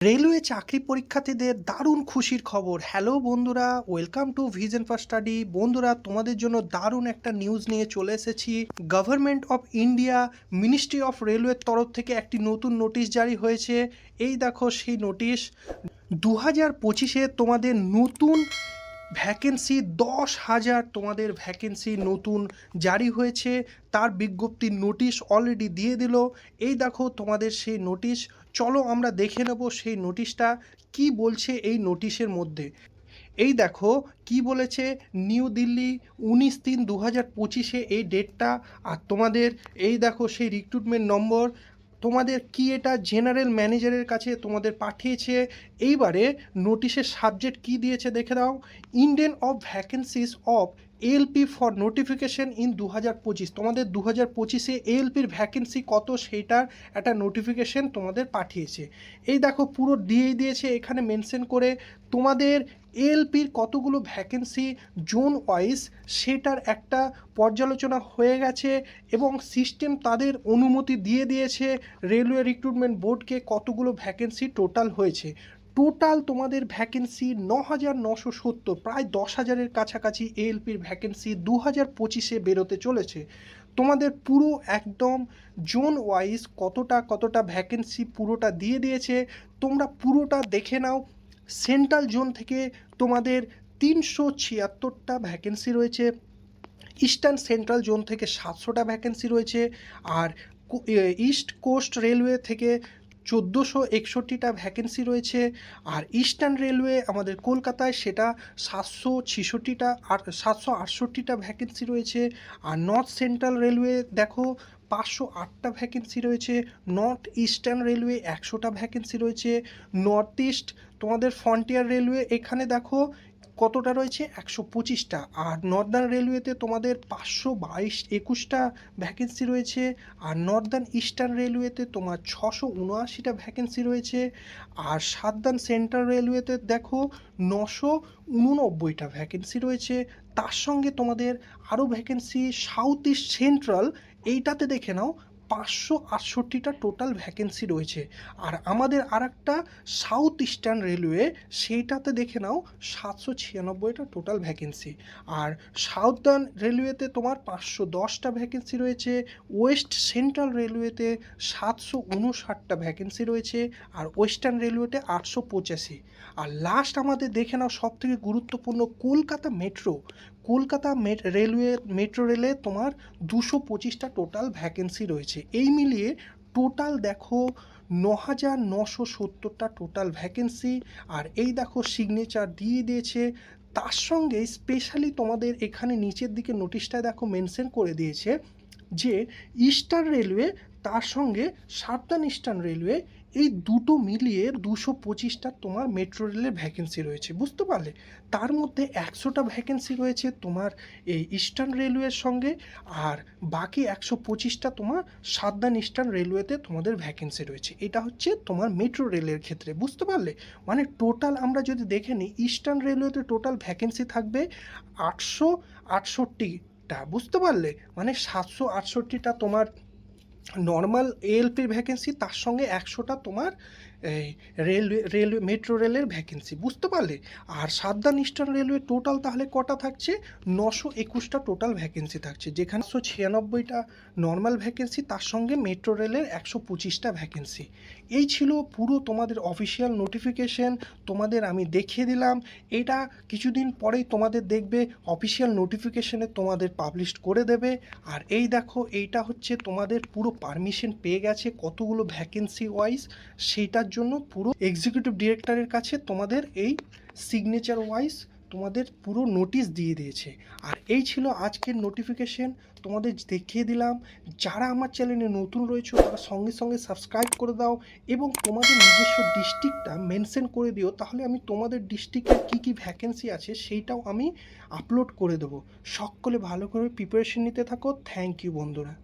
Railway চাকরি পরীক্ষার্থীদের দারুণ খুশির খবর। হ্যালো বন্ধুরা, welcome to vision far study. বন্ধুরা, তোমাদের জন্য দারুণ একটা নিউজ নিয়ে চলে এসেছি। Government of India, ministry of রেলওয়ের তরফ থেকে একটি নতুন নোটিশ জারি হয়েছে। এই দেখো সেই নোটিশ। দু হাজার পঁচিশে তোমাদের নতুন ভ্যাকেন্সি, দশ হাজার তোমাদের ভ্যাকেন্সি নতুন জারি হয়েছে। তার বিজ্ঞপ্তির নোটিশ অলরেডি দিয়ে দিল। এই দেখো তোমাদের সেই নোটিশ। চলো আমরা দেখে নেব সেই নোটিশটা। কি বলছে এই নোটিশের মধ্যে? এই দেখো কি বলেছে, নিউ দিল্লি উনিশ তিন দু হাজার পঁচিশে এই ডেটটা। আর তোমাদের এই দেখো সেই রিক্রুটমেন্ট নম্বর তোমাদের কি এটা জেনারেল ম্যানেজারের কাছে তোমাদের পাঠিয়েছে? এইবারে নোটিশের সাবজেক্ট কি দিয়েছে দেখে দাও। Indian of vacancies of ALP for notification in দু হাজার পঁচিশ। তোমাদের দু হাজার পঁচিশে এএলপির ভ্যাকেন্সি কত সেইটার একটা নোটিফিকেশন তোমাদের পাঠিয়েছে। এই দেখো পুরো দিয়েই দিয়েছে, এখানে মেনশন করে তোমাদের এএলপির কতগুলো ভ্যাকেন্সি জোন ওয়াইজ সেটার একটা পর্যালোচনা হয়ে গেছে এবং সিস্টেম তাদের অনুমতি দিয়ে দিয়েছে। রেলওয়ে রিক্রুটমেন্ট বোর্ডকে কতগুলো ভ্যাকেন্সি টোটাল হয়েছে। টোটাল তোমাদের ভ্যাকেন্সি ন হাজার নশো সত্তর, প্রায় দশ হাজারের কাছাকাছি এএলপির ভ্যাকেন্সি দু হাজার পঁচিশে বেরোতে চলেছে। তোমাদের পুরো একদম জোন ওয়াইজ কতটা কতটা ভ্যাকেন্সি পুরোটা দিয়ে দিয়েছে, তোমরা পুরোটা দেখে নাও। সেন্ট্রাল জোন থেকে তোমাদের তিনশো ছিয়াত্তরটা ভ্যাকেন্সি রয়েছে ইস্টার্ন সেন্ট্রাল জোন থেকে সাতশোটা ভ্যাকেন্সি রয়েছে, আর ইস্ট কোস্ট রেলওয়ে থেকে চোদ্দোশো একষট্টিটা ভ্যাকেন্সি রয়েছে আর ইস্টার্ন রেলওয়ে আমাদের কলকাতায় সেটা সাতশো ছিষট্টিটা আর সাতশো আটষট্টিটা ভ্যাকেন্সি রয়েছে আর নর্থ সেন্ট্রাল রেলওয়ে দেখো পাঁচশো আটটা ভ্যাকেন্সি রয়েছে নর্থ ইস্টার্ন রেলওয়ে একশোটা ভ্যাকেন্সি রয়েছে নর্থ ইস্ট তোমাদের ফ্রন্টিয়ার রেলওয়ে এখানে দেখো কতটা রয়েছে? একশো পঁচিশটা। আর নর্দার্ন রেলওয়েতে তোমাদের পাঁচশো বাইশ, একুশটা ভ্যাকেন্সি রয়েছে। আর নর্দার্ন ইস্টার্ন রেলওয়েতে তোমার ছশো উনআশিটা ভ্যাকেন্সি রয়েছে। আর সাদার্ন সেন্ট্রাল রেলওয়েতে দেখো নশো উননব্বইটা ভ্যাকেন্সি রয়েছে। তার সঙ্গে তোমাদের আরও ভ্যাকেন্সি সাউথ ইস্ট সেন্ট্রাল এইটাতে দেখে নাও। পাঁচশো আটষট্টিটা টোটাল ভ্যাকেন্সি রয়েছে। আর আমাদের আর একটা সাউথ ইস্টার্ন রেলওয়ে সেইটাতে দেখে নাও, সাতশো ছিয়ানব্বইটা টোটাল ভ্যাকেন্সি আর সাউদার্ন রেলওয়েতে তোমার পাঁচশো দশটা ভ্যাকেন্সি রয়েছে ওয়েস্ট সেন্ট্রাল রেলওয়েতে সাতশো উনষাটটা ভ্যাকেন্সি রয়েছে, আর ওয়েস্টার্ন রেলওয়েতে আটশো পঁচাশি। আর লাস্ট আমাদের দেখে নাও সব থেকে গুরুত্বপূর্ণ Kolkata metro Kolkata railway, metro রেলে তোমার দুশো পঁচিশটা টোটাল ভ্যাকেন্সি রয়েছে। এই মিলিয়ে টোটাল দেখো ন হাজার নশো সত্তরটা টোটাল ভ্যাকেন্সি আর এই দেখো সিগনেচার দিয়ে দিয়েছে। তার সঙ্গে স্পেশালি তোমাদের এখানে নিচের দিকে নোটিশটা দেখো মেনশন করে দিয়েছে যে ইস্টার্ন রেলওয়ে তার সঙ্গে সাবধান ইস্টার্ন রেলওয়ে এই দুটো মিলিয়ে দুশো পঁচিশটা তোমার মেট্রো রেলের ভ্যাকেন্সি রয়েছে, বুঝতে পারলে? তার মধ্যে একশোটা ভ্যাকেন্সি রয়েছে তোমার এই ইস্টার্ন রেলওয়ের সঙ্গে আর বাকি একশো পঁচিশটা তোমার সাবধান ইস্টার্ন রেলওয়েতে তোমাদের ভ্যাকেন্সি রয়েছে। এটা হচ্ছে তোমার মেট্রো রেলের ক্ষেত্রে, বুঝতে পারলে? মানে টোটাল আমরা যদি দেখে নিই ইস্টার্ন রেলওয়েতে টোটাল ভ্যাকেন্সি থাকবে আটশো আটষট্টিটা, বুঝতে পারলে? মানে সাতশো আটষট্টিটা তোমার নর্মাল এএলপির ভ্যাকেন্সি তার সঙ্গে একশোটা তোমার এই রেলওয়ে রেলওয়ে, মেট্রো রেলের ভ্যাকেন্সি বুঝতে পারলে? আর সাবধান ইস্টার্ন রেলওয়ে টোটাল তাহলে কটা থাকছে? নশো একুশটা টোটাল ভ্যাকেন্সি থাকছে, যেখানে একশো ছিয়ানব্বইটা নর্মাল ভ্যাকেন্সি তার সঙ্গে মেট্রো রেলের একশো পঁচিশটা ভ্যাকেন্সি এই ছিল পুরো তোমাদের অফিসিয়াল নোটিফিকেশন তোমাদের আমি দেখিয়ে দিলাম। এটা কিছুদিন পরেই তোমাদের দেখবে অফিসিয়াল নোটিফিকেশনে তোমাদের পাবলিশ করে দেবে। আর এই দেখো, এইটা হচ্ছে তোমাদের পুরো পারমিশন পেয়ে গেছে কতগুলো ভ্যাকেন্সি ওয়াইজ সেইটার জন্য পুরো এক্সিকিউটিভ ডিরেক্টরের কাছে তোমাদের এই সিগনেচার ওয়াইজ তোমাদের পুরো নোটিশ দিয়ে দিয়েছে। আর এই ছিল আজকের নোটিফিকেশন তোমাদের দেখিয়ে দিলাম। যারা আমার চ্যানেলে নতুন রয়েছে, তারা সঙ্গে সঙ্গে সাবস্ক্রাইব করে দাও এবং তোমাদের নিজস্ব ডিস্ট্রিক্টটা মেনশন করে দিও। তাহলে আমি তোমাদের ডিস্ট্রিক্টে কী কী ভ্যাকেন্সি আছে সেইটাও আমি আপলোড করে দেবো। সকলে ভালো করে প্রিপারেশন নিতে থাকো। থ্যাংক ইউ বন্ধুরা।